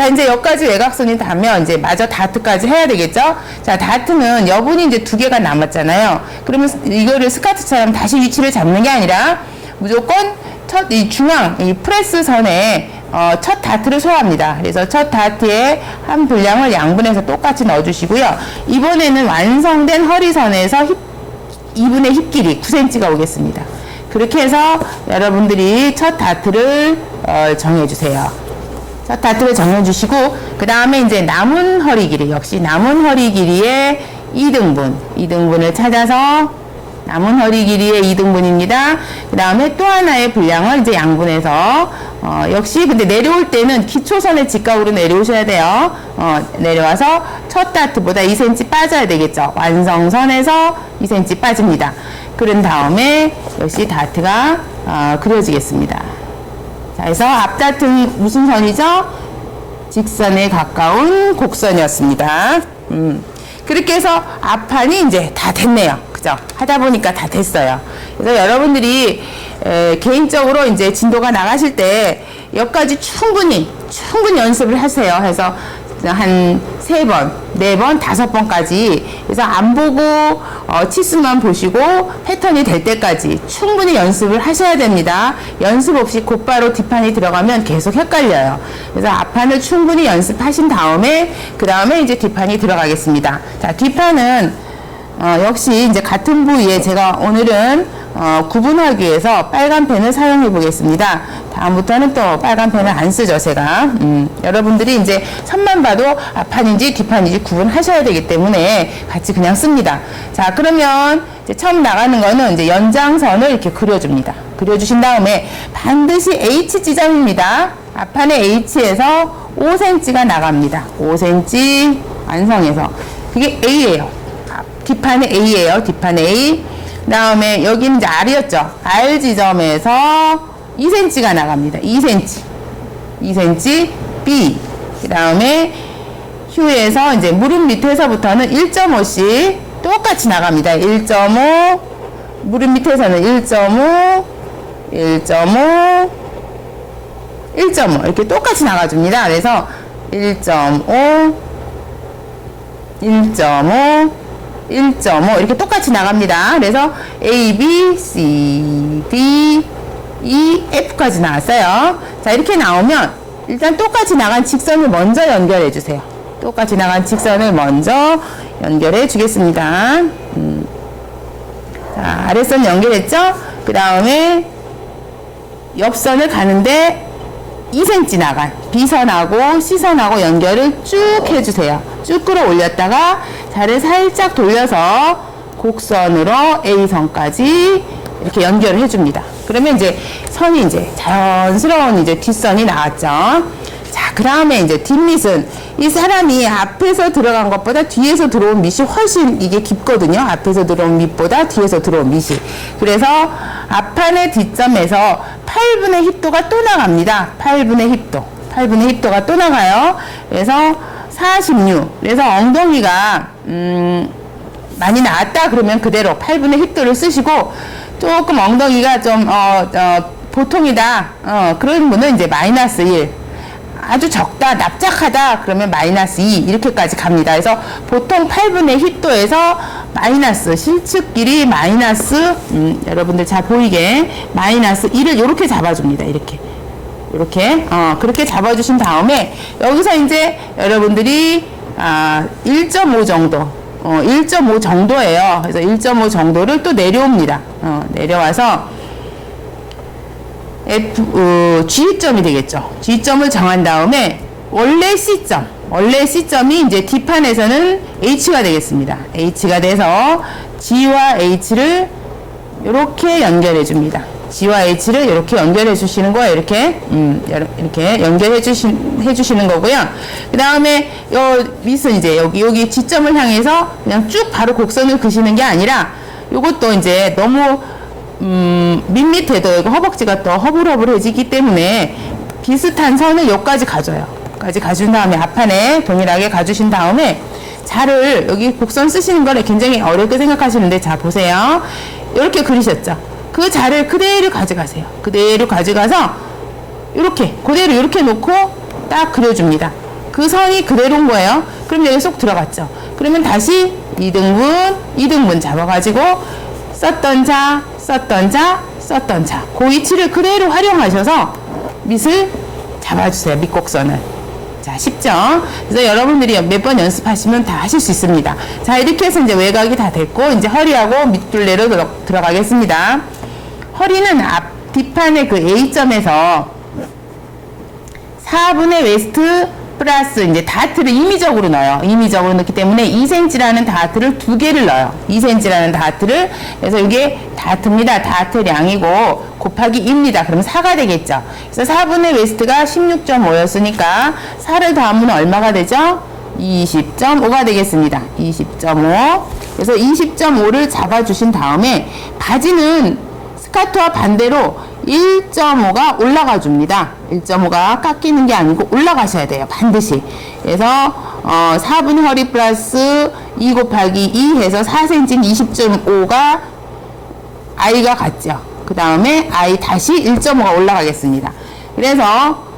자, 이제 여기까지 외곽선이 닿으면 이제 마저 다트까지 해야 되겠죠? 자, 다트는 여분이 이제 두 개가 남았잖아요. 그러면 이거를 스카트처럼 다시 위치를 잡는 게 아니라 무조건 첫 이 중앙 이 프레스 선에 어, 첫 다트를 소화합니다. 그래서 첫 다트에 한 분량을 양분해서 똑같이 넣어주시고요. 이번에는 완성된 허리선에서 힙, 2분의 힙 길이 9cm가 오겠습니다. 그렇게 해서 여러분들이 첫 다트를 어, 정해주세요. 첫 다트를 정해주시고 그 다음에 이제 남은 허리 길이 역시 남은 허리 길이의 2등분 2등분을 찾아서 남은 허리 길이의 2등분입니다. 그 다음에 또 하나의 분량을 이제 양분해서 어, 역시 근데 내려올 때는 기초선의 직각으로 내려오셔야 돼요. 어, 내려와서 첫 다트보다 2cm 빠져야 되겠죠. 완성선에서 2cm 빠집니다. 그런 다음에 역시 다트가 어, 그려지겠습니다. 자, 그래서 앞다트는 무슨 선이죠? 직선에 가까운 곡선이었습니다. 음. 그렇게 해서 앞판이 이제 다 됐네요. 그죠? 하다 보니까 다 됐어요. 그래서 여러분들이 에, 개인적으로 이제 진도가 나가실 때 여기까지 충분히 충분히 연습을 하세요. 해서 한세 번, 네 번, 다섯 번까지 그래서 안 보고 어, 치수만 보시고 패턴이 될 때까지 충분히 연습을 하셔야 됩니다. 연습 없이 곧바로 뒷판이 들어가면 계속 헷갈려요. 그래서 앞판을 충분히 연습하신 다음에 그 다음에 이제 뒷판이 들어가겠습니다. 자, 뒷판은 어, 역시 이제 같은 부위에 제가 오늘은 어, 구분하기 위해서 빨간 펜을 사용해 보겠습니다. 다음부터는 또 빨간 펜을 안 쓰죠, 제가. 음, 여러분들이 이제 선만 봐도 앞판인지 뒷판인지 구분하셔야 되기 때문에 같이 그냥 씁니다. 자, 그러면 이제 처음 나가는 거는 이제 연장선을 이렇게 그려줍니다. 그려주신 다음에 반드시 H 지점입니다. 앞판의 H에서 5cm가 나갑니다. 5cm 완성해서. 그게 A예요. 뒷판에 A예요. 뒷판에 A. 그 다음에 여기는 이제 R이었죠. R 지점에서 2cm가 나갑니다. 2cm. 2cm B. 그 다음에 Q에서 이제 무릎 밑에서부터는 1.5씩 똑같이 나갑니다. 1.5. 무릎 밑에서는 1.5. 1.5. 1.5. 이렇게 똑같이 나가줍니다. 그래서 1.5. 1.5. 1.5 이렇게 똑같이 나갑니다. 그래서 A, B, C, D, E, F까지 나왔어요. 자 이렇게 나오면 일단 똑같이 나간 직선을 먼저 연결해 주세요. 똑같이 나간 직선을 먼저 연결해 주겠습니다. 음. 자 아랫선 연결했죠? 그 다음에 옆선을 가는데 2cm 나간 B선하고 C선하고 연결을 쭉 해주세요. 쭉 끌어올렸다가 자를 살짝 돌려서 곡선으로 A선까지 이렇게 연결을 해줍니다. 그러면 이제 선이 이제 자연스러운 이제 뒷선이 나왔죠. 자, 그 다음에 이제 뒷밑은 이 사람이 앞에서 들어간 것보다 뒤에서 들어온 밑이 훨씬 이게 깊거든요. 앞에서 들어온 밑보다 뒤에서 들어온 밑이. 그래서 앞판의 뒷점에서 8분의 힙도가 또 나갑니다. 8분의 힙도. 8분의 힙도가 또 나가요. 그래서 46. 그래서 엉덩이가, 음, 많이 나왔다 그러면 그대로 8분의 힙도를 쓰시고 조금 엉덩이가 좀, 어, 어, 보통이다. 어, 그런 분은 이제 마이너스 1. 아주 적다, 납작하다, 그러면 마이너스 2, 이렇게까지 갑니다. 그래서 보통 8분의 힙도에서 마이너스, 실측 길이 마이너스, 음, 여러분들 잘 보이게, 마이너스 1을 이렇게 잡아줍니다. 이렇게. 이렇게, 어, 그렇게 잡아주신 다음에, 여기서 이제 여러분들이, 아, 1.5 정도, 어, 1.5 정도예요. 그래서 1.5 정도를 또 내려옵니다. 어, 내려와서, F, 어, G점이 되겠죠. G점을 정한 다음에 원래 C점, 원래 C점이 이제 뒷판에서는 H가 되겠습니다. H가 돼서 G와 H를 이렇게 연결해 줍니다. G와 H를 이렇게 연결해 주시는 거예요. 이렇게, 음, 이렇게 연결해 주신, 해 주시는 거고요. 그 다음에 요 밑은 이제 여기, 여기 G점을 향해서 그냥 쭉 바로 곡선을 그시는 게 아니라 요것도 이제 너무 음, 밋밋해도 이거 허벅지가 더 허불허불해지기 때문에 비슷한 선을 여기까지 가져요. 여기까지 가준 다음에 앞판에 동일하게 가주신 다음에 자를 여기 곡선 쓰시는 거를 굉장히 어렵게 생각하시는데 자 보세요. 이렇게 그리셨죠. 그 자를 그대로 가져가세요. 그대로 가져가서 이렇게 그대로 이렇게 놓고 딱 그려줍니다. 그 선이 그대로인 거예요. 그럼 여기 쏙 들어갔죠. 그러면 다시 2등분, 2등분 잡아가지고 썼던 자, 썼던 자, 썼던 자. 그 위치를 그대로 활용하셔서 밑을 잡아주세요. 밑곡선을. 자, 쉽죠? 그래서 여러분들이 몇 번 연습하시면 다 하실 수 있습니다. 자, 이렇게 해서 이제 외곽이 다 됐고, 이제 허리하고 밑둘레로 들어, 들어가겠습니다. 허리는 앞, 뒷판의 그 A점에서 4분의 웨스트 플러스 이제 다트를 임의적으로 넣어요. 임의적으로 넣기 때문에 2cm라는 다트를 두 개를 넣어요. 2cm라는 다트를 그래서 이게 다트입니다. 다트량이고 곱하기 2입니다. 그럼 4가 되겠죠. 그래서 4분의 웨스트가 16.5였으니까 4를 더하면 얼마가 되죠? 20.5가 되겠습니다. 20.5. 그래서 20.5를 잡아주신 다음에 바지는 스카트와 반대로 1.5가 올라가 줍니다. 1.5가 깎이는 게 아니고 올라가셔야 돼요. 반드시. 그래서 어, 4분 허리 플러스 2 곱하기 2 해서 4cm 20.5가 i가 같죠. 그 다음에 i 다시 1.5가 올라가겠습니다. 그래서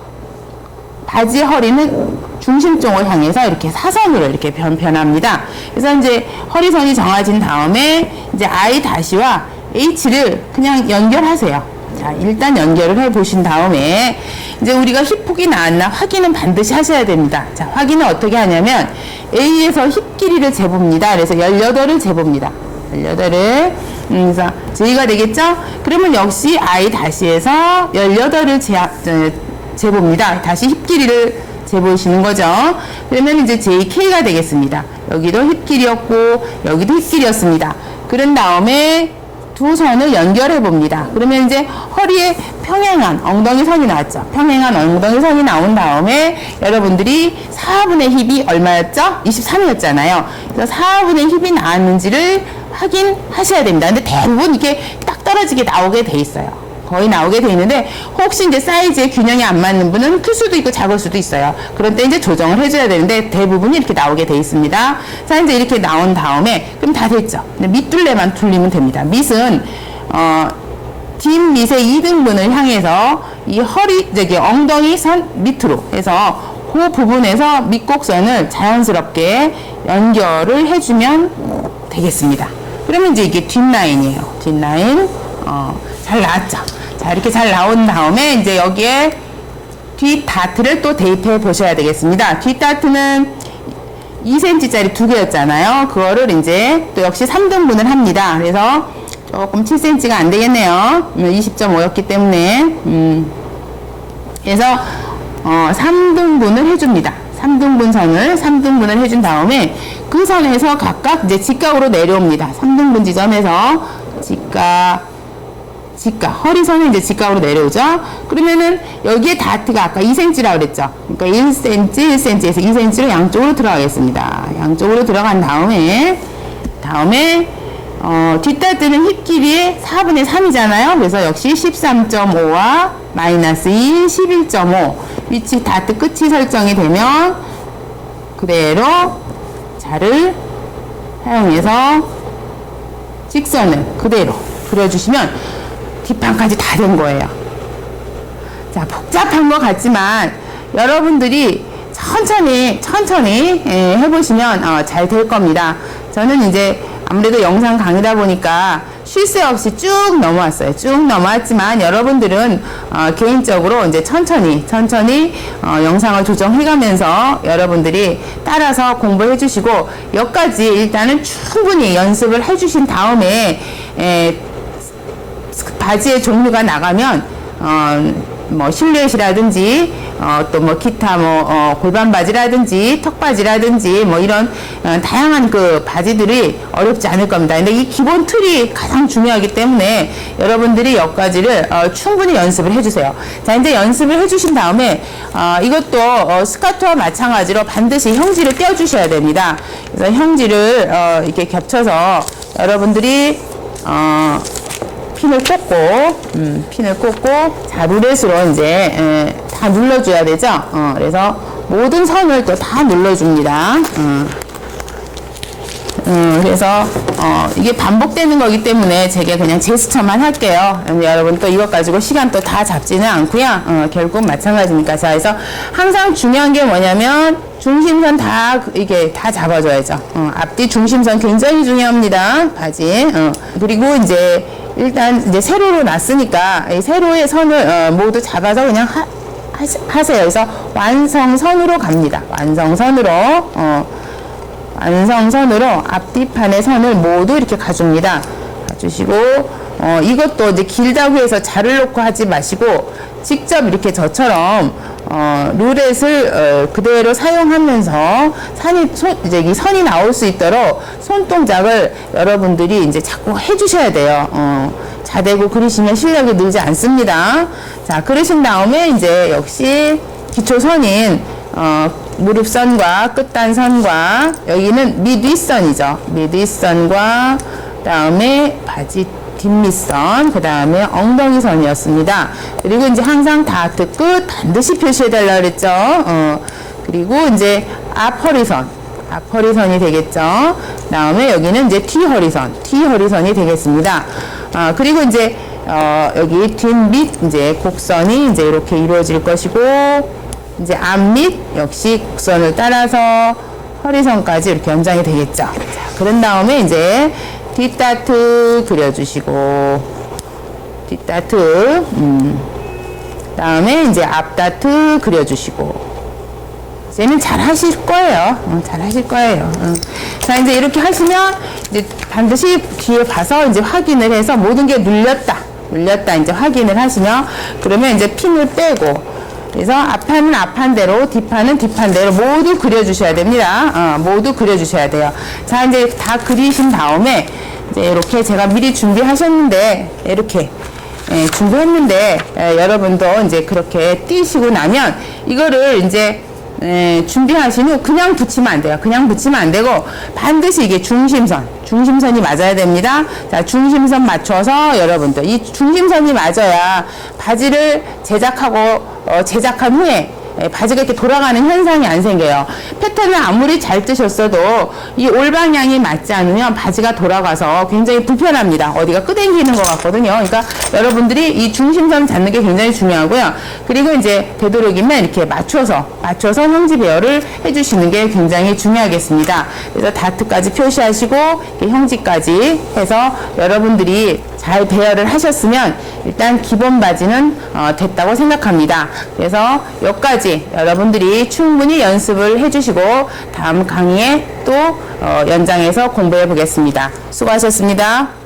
바지 허리는 중심 쪽을 향해서 이렇게 사선으로 이렇게 변편합니다. 그래서 이제 허리선이 정해진 다음에 이제 I 다시와 H를 그냥 연결하세요. 자, 일단 연결을 해 보신 다음에 이제 우리가 힙폭이 나왔나 확인은 반드시 하셔야 됩니다. 자, 확인은 어떻게 하냐면 A에서 힙 길이를 재봅니다. 그래서 18을 재봅니다. 18을 음, 그래서 J가 되겠죠? 그러면 역시 I 다시에서 18을 재, 재봅니다. 다시 힙 길이를 재보시는 거죠. 그러면 이제 JK가 되겠습니다. 여기도 힙 길이였고 여기도 힙 길이었습니다. 그런 다음에 두 선을 연결해 봅니다. 그러면 이제 허리에 평행한 엉덩이 선이 나왔죠. 평행한 엉덩이 선이 나온 다음에 여러분들이 4분의 힙이 얼마였죠? 23이었잖아요. 그래서 4분의 힙이 나왔는지를 확인하셔야 됩니다. 근데 대부분 이게 딱 떨어지게 나오게 돼 있어요. 거의 나오게 돼 있는데 혹시 이제 사이즈에 균형이 안 맞는 분은 클 수도 있고 작을 수도 있어요. 때 이제 조정을 해줘야 되는데 대부분 이렇게 나오게 돼 있습니다. 자 이제 이렇게 나온 다음에 그럼 다 됐죠. 밑둘레만 둘리면 됩니다. 밑은 어, 뒷밑의 2등분을 향해서 이 허리 저기 엉덩이 선 밑으로 해서 그 부분에서 밑곡선을 자연스럽게 연결을 해주면 되겠습니다. 그러면 이제 이게 뒷라인이에요. 뒷라인 어, 잘 나왔죠. 자 이렇게 잘 나온 다음에 이제 여기에 뒷 다트를 또 대입해 보셔야 되겠습니다. 뒷 다트는 2cm짜리 두 개였잖아요. 그거를 이제 또 역시 3등분을 합니다. 그래서 조금 7cm가 안 되겠네요. 20.5였기 때문에 음. 그래서 어, 3등분을 해줍니다. 3등분 선을 3등분을 해준 다음에 그 선에서 각각 이제 직각으로 내려옵니다. 3등분 지점에서 직각 직각 허리선은 이제 직각으로 내려오죠. 그러면은 여기에 다트가 아까 2cm라고 그랬죠. 그러니까 1cm, 1cm에서 2cm로 양쪽으로 들어가겠습니다. 양쪽으로 들어간 다음에 다음에 어, 뒷다트는 힙 길이의 4분의 3이잖아요. 그래서 역시 13.5와 마이너스 2, 11.5 위치 다트 끝이 설정이 되면 그대로 자를 사용해서 직선을 그대로 그려주시면 뒷판까지 다 된 거예요. 자, 복잡한 것 같지만 여러분들이 천천히 천천히 예, 해보시면 어, 잘될 겁니다. 저는 이제 아무래도 영상 강의다 보니까 쉴 새 없이 쭉 넘어왔어요. 쭉 넘어왔지만 여러분들은 어, 개인적으로 이제 천천히 천천히 어, 영상을 조정해가면서 여러분들이 따라서 공부해 주시고 여기까지 일단은 충분히 연습을 해주신 다음에 에, 바지의 종류가 나가면 어, 뭐 실루엣이라든지 어, 또 뭐 기타 뭐 어, 골반 바지라든지 턱 바지라든지 뭐 이런 어, 다양한 그 바지들이 어렵지 않을 겁니다. 근데 이 기본 틀이 가장 중요하기 때문에 여러분들이 여기까지를 어, 충분히 연습을 해주세요. 자 이제 연습을 해주신 다음에 어, 이것도 어, 스카트와 마찬가지로 반드시 형지를 떼어주셔야 됩니다. 그래서 형지를 어, 이렇게 겹쳐서 여러분들이 어, 핀을 꽂고 음, 핀을 꽂고 자 룰렛으로 이제 에, 다 눌러줘야 되죠. 어, 그래서 모든 선을 또 다 눌러줍니다. 어. 음, 그래서 어, 이게 반복되는 거기 때문에 제가 그냥 제스처만 할게요. 음, 여러분 또 이것 가지고 시간 또 다 잡지는 않고요. 어, 결국 마찬가지니까. 자, 그래서 항상 중요한 게 뭐냐면 중심선 다 그- 이게 다 잡아줘야죠. 어, 앞뒤 중심선 굉장히 중요합니다. 바지. 어, 그리고 이제 일단 이제 세로로 놨으니까 이 세로의 선을 어, 모두 잡아서 그냥 하, 하시- 하세요. 그래서 완성선으로 갑니다. 완성선으로. 어, 완성선으로 앞뒤판의 선을 모두 이렇게 가줍니다. 가주시고 어, 이것도 이제 길다고 해서 자를 놓고 하지 마시고 직접 이렇게 저처럼 어, 룰렛을 어, 그대로 사용하면서 산이 손, 이제 이 선이 나올 수 있도록 손 동작을 여러분들이 이제 자꾸 해주셔야 돼요. 어, 자대고 그리시면 실력이 늘지 않습니다. 자 그러신 다음에 이제 역시 기초선인 어, 무릎선과 끝단선과 여기는 밑윗선이죠. 밑윗선과 그다음에 바지 뒷밑선, 그 다음에 엉덩이선이었습니다. 그리고 이제 항상 다트 끝 반드시 표시해달라 그랬죠. 어, 그리고 이제 앞허리선, 앞허리선이 되겠죠. 그다음에 여기는 이제 뒤허리선, 뒤허리선이 되겠습니다. 아, 그리고 이제 어, 여기 뒷밑 이제 곡선이 이제 이렇게 이루어질 것이고 이제 앞밑 역시 곡선을 따라서 허리선까지 이렇게 연장이 되겠죠. 자, 그런 다음에 이제 뒷다트 그려주시고 뒷다트 음. 다음에 이제 앞다트 그려주시고 이제는 잘 하실 거예요. 어, 잘 하실 거예요. 어. 자, 이제 이렇게 하시면 이제 반드시 뒤에 봐서 이제 확인을 해서 모든 게 눌렸다. 눌렸다. 이제 확인을 하시면 그러면 이제 핀을 빼고 그래서 앞판은 앞판대로 뒷판은 뒷판대로 모두 그려주셔야 됩니다. 어, 모두 그려주셔야 돼요. 자, 이제 다 그리신 다음에 이제 이렇게 제가 미리 준비하셨는데 이렇게 예, 준비했는데 예, 여러분도 이제 그렇게 띄시고 나면 이거를 이제 예, 준비하신 후 그냥 붙이면 안 돼요. 그냥 붙이면 안 되고 반드시 이게 중심선, 중심선이 맞아야 됩니다. 자, 중심선 맞춰서 여러분들 이 중심선이 맞아야 바지를 제작하고 어, 제작한 후에 예, 바지가 이렇게 돌아가는 현상이 안 생겨요. 패턴을 아무리 잘 뜨셨어도 이 올방향이 맞지 않으면 바지가 돌아가서 굉장히 불편합니다. 어디가 끄댕기는 것 같거든요. 그러니까 여러분들이 이 중심선 잡는 게 굉장히 중요하고요. 그리고 이제 되도록이면 이렇게 맞춰서 맞춰서 형지 배열을 해주시는 게 굉장히 중요하겠습니다. 그래서 다트까지 표시하시고 형지까지 해서 여러분들이 잘 배열을 하셨으면 일단 기본 바지는 어, 됐다고 생각합니다. 그래서 여기까지 여러분들이 충분히 연습을 해주시고 다음 강의에 또 어, 연장해서 공부해 보겠습니다. 수고하셨습니다.